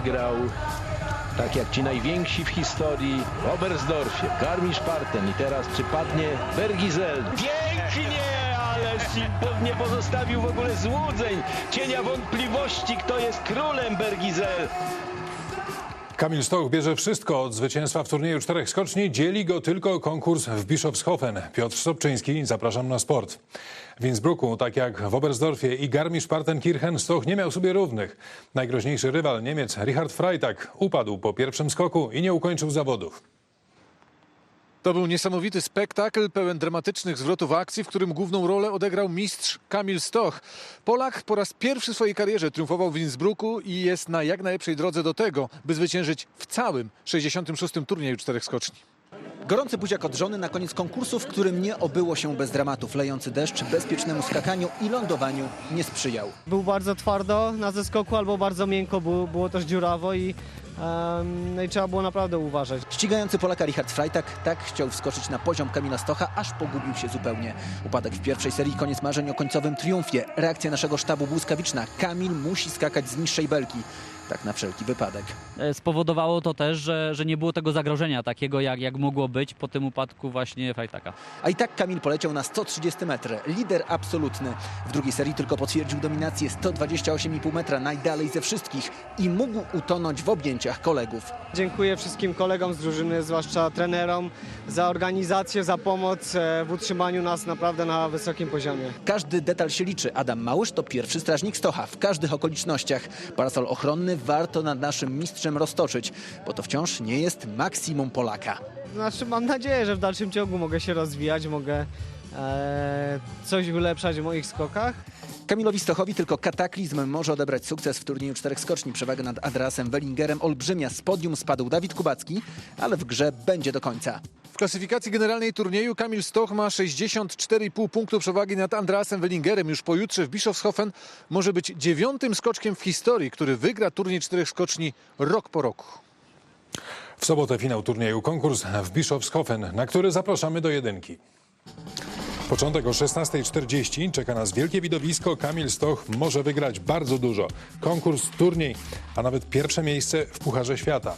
wygrał tak jak ci najwięksi w historii w Oberstdorfie, Garmisch-Parten i teraz czy padnie Bergizel. Pięknie, ale nie pozostawił w ogóle złudzeń, cienia wątpliwości, kto jest królem Bergizel. Kamil Stoch bierze wszystko od zwycięstwa w turnieju czterech skoczni. Dzieli go tylko konkurs w Bischofshofen. Piotr Sobczyński, zapraszam na sport. W Innsbrucku, tak jak w Oberstdorfie i Garmisch-Partenkirchen, Stoch nie miał sobie równych. Najgroźniejszy rywal, Niemiec Richard Freitag, upadł po pierwszym skoku i nie ukończył zawodów. To był niesamowity spektakl pełen dramatycznych zwrotów akcji, w którym główną rolę odegrał mistrz Kamil Stoch. Polak po raz pierwszy w swojej karierze triumfował w Innsbrucku i jest na jak najlepszej drodze do tego, by zwyciężyć w całym 66. turnieju czterech skoczni. Gorący buziak od żony na koniec konkursu, w którym nie obyło się bez dramatów. Lejący deszcz bezpiecznemu skakaniu i lądowaniu nie sprzyjał. Był bardzo twardo na zeskoku albo bardzo miękko, było, było też dziurawo i, no i trzeba było naprawdę uważać. Ścigający Polaka Richard Freitag tak chciał wskoczyć na poziom Kamila Stocha, aż pogubił się zupełnie. Upadek w pierwszej serii, koniec marzeń o końcowym triumfie. Reakcja naszego sztabu błyskawiczna. Kamil musi skakać z niższej belki. Tak na wszelki wypadek. E, spowodowało to też, że, że nie było tego zagrożenia takiego, jak, jak mogło być po tym upadku właśnie Fajtaka. A i tak Kamil poleciał na 130 metry. Lider absolutny. W drugiej serii tylko potwierdził dominację 128,5 metra najdalej ze wszystkich i mógł utonąć w kolegów. Dziękuję wszystkim kolegom z drużyny, zwłaszcza trenerom, za organizację, za pomoc e, w utrzymaniu nas naprawdę na wysokim poziomie. Każdy detal się liczy. Adam Małysz to pierwszy strażnik Stocha w każdych okolicznościach. Parasol ochronny warto nad naszym mistrzem roztoczyć, bo to wciąż nie jest maksimum Polaka. Znaczy mam nadzieję, że w dalszym ciągu mogę się rozwijać, mogę e, coś ulepszać w moich skokach. Kamilowi Stochowi tylko kataklizm może odebrać sukces w turnieju czterech skoczni. Przewagę nad Adrasem Wellingerem olbrzymia. Z podium spadł Dawid Kubacki, ale w grze będzie do końca. W klasyfikacji generalnej turnieju Kamil Stoch ma 64,5 punktu przewagi nad Andreasem Wellingerem. Już pojutrze w Bischofshofen może być dziewiątym skoczkiem w historii, który wygra turniej czterech skoczni rok po roku. W sobotę finał turnieju konkurs w Bischofshofen, na który zapraszamy do jedynki. Początek o 16.40 czeka nas wielkie widowisko. Kamil Stoch może wygrać bardzo dużo. Konkurs, turniej, a nawet pierwsze miejsce w Pucharze Świata.